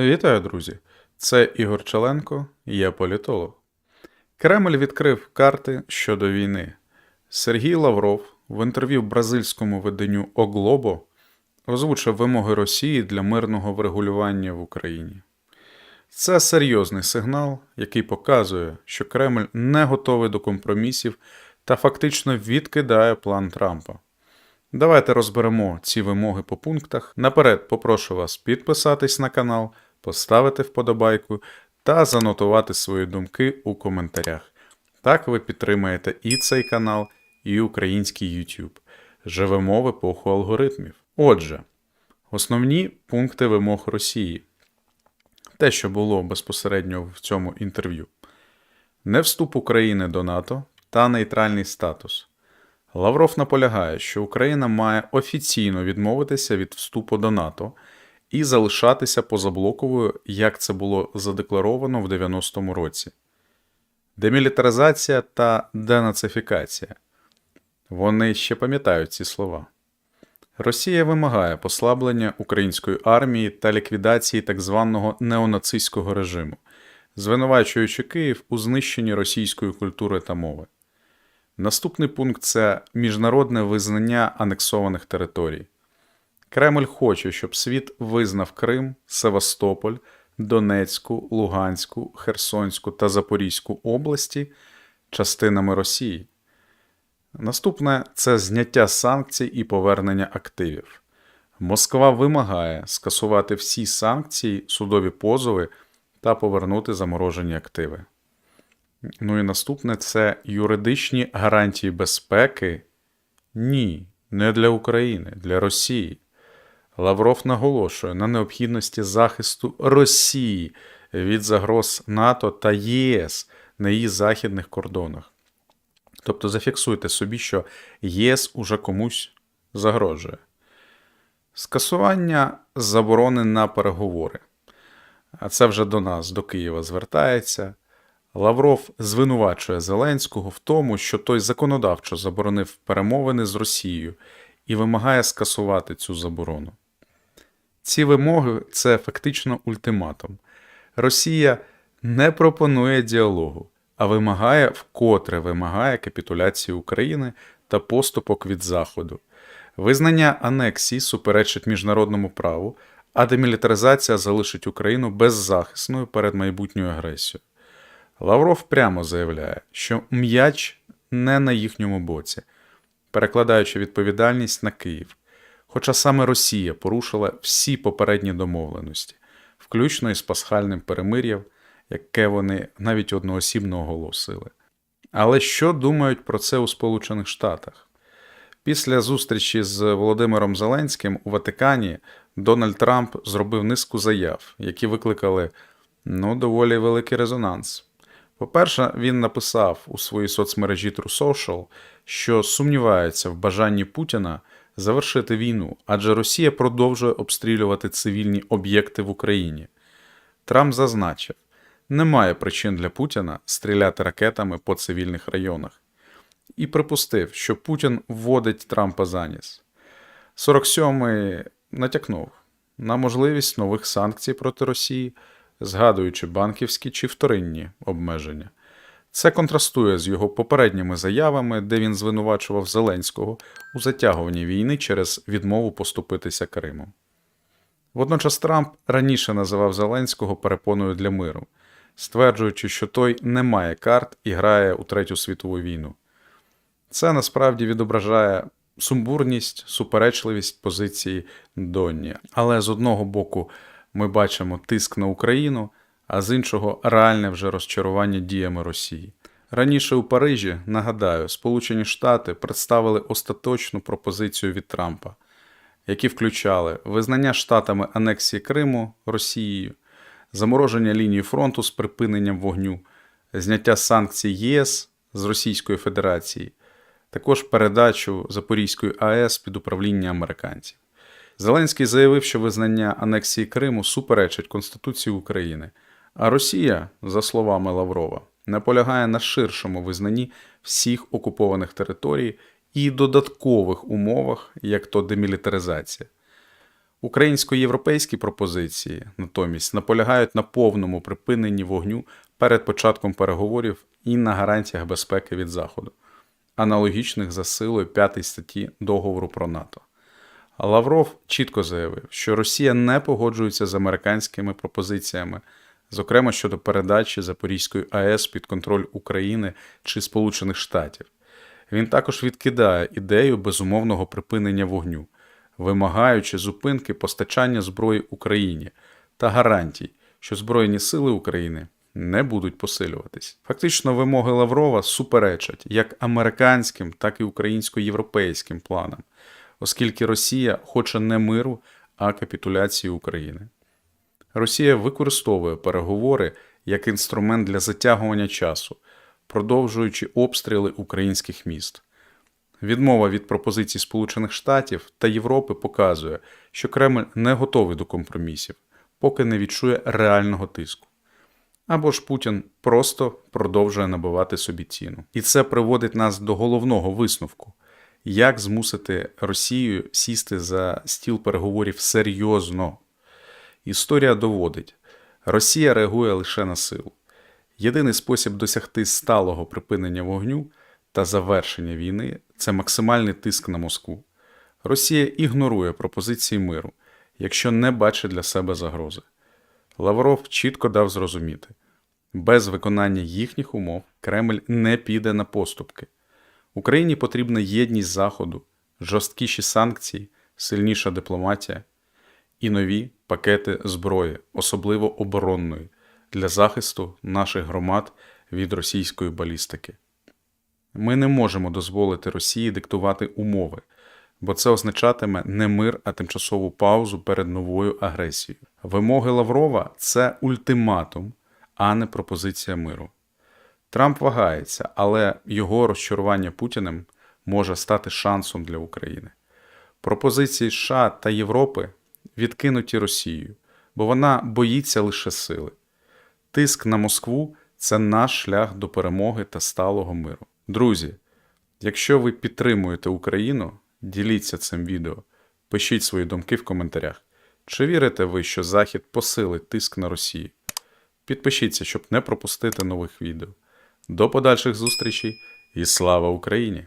Вітаю, друзі! Це Ігор Челенко, я політолог. Кремль відкрив карти щодо війни. Сергій Лавров в інтерв'ю бразильському виданню Оглобо озвучив вимоги Росії для мирного врегулювання в Україні. Це серйозний сигнал, який показує, що Кремль не готовий до компромісів та фактично відкидає план Трампа. Давайте розберемо ці вимоги по пунктах. Наперед попрошу вас підписатись на канал, поставити вподобайку та занотувати свої думки у коментарях. Так ви підтримаєте і цей канал, і український YouTube. Живемо в епоху алгоритмів. Отже, основні пункти вимог Росії. Те, що було безпосередньо в цьому інтерв'ю. Не вступ України до НАТО та нейтральний статус. Лавров наполягає, що Україна має офіційно відмовитися від вступу до НАТО і залишатися позаблоковою, як це було задекларовано в 90-му році. Демілітаризація та денацифікація. Вони ще пам'ятають ці слова. Росія вимагає послаблення української армії та ліквідації так званого неонацистського режиму, звинувачуючи Київ у знищенні російської культури та мови. Наступний пункт це міжнародне визнання анексованих територій. Кремль хоче, щоб світ визнав Крим, Севастополь, Донецьку, Луганську, Херсонську та Запорізьку області частинами Росії. Наступне це зняття санкцій і повернення активів. Москва вимагає скасувати всі санкції, судові позови та повернути заморожені активи. Ну і наступне це юридичні гарантії безпеки. Ні, не для України, для Росії. Лавров наголошує на необхідності захисту Росії від загроз НАТО та ЄС на її західних кордонах. Тобто зафіксуйте собі, що ЄС уже комусь загрожує. Скасування заборони на переговори. А це вже до нас, до Києва, звертається. Лавров звинувачує Зеленського в тому, що той законодавчо заборонив перемовини з Росією і вимагає скасувати цю заборону. Ці вимоги це фактично ультиматум. Росія не пропонує діалогу, а вимагає вкотре вимагає капітуляції України та поступок від Заходу. Визнання анексії суперечить міжнародному праву, а демілітаризація залишить Україну беззахисною перед майбутньою агресією. Лавров прямо заявляє, що м'яч не на їхньому боці, перекладаючи відповідальність на Київ. Хоча саме Росія порушила всі попередні домовленості, включно із пасхальним перемир'ям, яке вони навіть одноосібно оголосили. Але що думають про це у Сполучених Штатах? Після зустрічі з Володимиром Зеленським у Ватикані Дональд Трамп зробив низку заяв, які викликали ну, доволі великий резонанс. По-перше, він написав у своїй соцмережі True Social, що сумнівається в бажанні Путіна завершити війну, адже Росія продовжує обстрілювати цивільні об'єкти в Україні. Трамп зазначив, немає причин для Путіна стріляти ракетами по цивільних районах. І припустив, що Путін вводить Трампа за ніс. 47-й натякнув на можливість нових санкцій проти Росії, згадуючи банківські чи вторинні обмеження. Це контрастує з його попередніми заявами, де він звинувачував Зеленського у затягуванні війни через відмову поступитися Кримом. Водночас Трамп раніше називав Зеленського перепоною для миру, стверджуючи, що той не має карт і грає у Третю світову війну. Це насправді відображає сумбурність, суперечливість позиції Донні. Але з одного боку ми бачимо тиск на Україну а з іншого реальне вже розчарування діями Росії. Раніше у Парижі, нагадаю, Сполучені Штати представили остаточну пропозицію від Трампа, які включали визнання штатами анексії Криму Росією, замороження лінії фронту з припиненням вогню, зняття санкцій ЄС з Російської Федерації, також передачу Запорізької АЕС під управління американців. Зеленський заявив, що визнання анексії Криму суперечить Конституції України. А Росія, за словами Лаврова, наполягає на ширшому визнанні всіх окупованих територій і додаткових умовах, як то демілітаризація. Українсько-європейські пропозиції натомість наполягають на повному припиненні вогню перед початком переговорів і на гарантіях безпеки від Заходу, аналогічних за силою 5 статті договору про НАТО. Лавров чітко заявив, що Росія не погоджується з американськими пропозиціями, зокрема щодо передачі Запорізької АЕС під контроль України чи Сполучених Штатів. Він також відкидає ідею безумовного припинення вогню, вимагаючи зупинки постачання зброї Україні та гарантій, що Збройні сили України не будуть посилюватись. Фактично, вимоги Лаврова суперечать як американським, так і українсько-європейським планам, оскільки Росія хоче не миру, а капітуляції України. Росія використовує переговори як інструмент для затягування часу, продовжуючи обстріли українських міст. Відмова від пропозицій Сполучених Штатів та Європи показує, що Кремль не готовий до компромісів, поки не відчує реального тиску. Або ж Путін просто продовжує набивати собі ціну. І це приводить нас до головного висновку: як змусити Росію сісти за стіл переговорів серйозно. Історія доводить, Росія реагує лише на силу. Єдиний спосіб досягти сталого припинення вогню та завершення війни це максимальний тиск на Москву. Росія ігнорує пропозиції миру, якщо не бачить для себе загрози. Лавров чітко дав зрозуміти, без виконання їхніх умов Кремль не піде на поступки. Україні потрібна єдність Заходу, жорсткіші санкції, сильніша дипломатія і нові пакети зброї, особливо оборонної, для захисту наших громад від російської балістики. Ми не можемо дозволити Росії диктувати умови, бо це означатиме не мир, а тимчасову паузу перед новою агресією. Вимоги Лаврова це ультиматум, а не пропозиція миру. Трамп вагається, але його розчарування Путіним може стати шансом для України. Пропозиції США та Європи відкинуті Росією, бо вона боїться лише сили. Тиск на Москву це наш шлях до перемоги та сталого миру. Друзі, якщо ви підтримуєте Україну, діліться цим відео, пишіть свої думки в коментарях. Чи вірите ви, що Захід посилить тиск на Росію? Підпишіться, щоб не пропустити нових відео. До подальших зустрічей і слава Україні!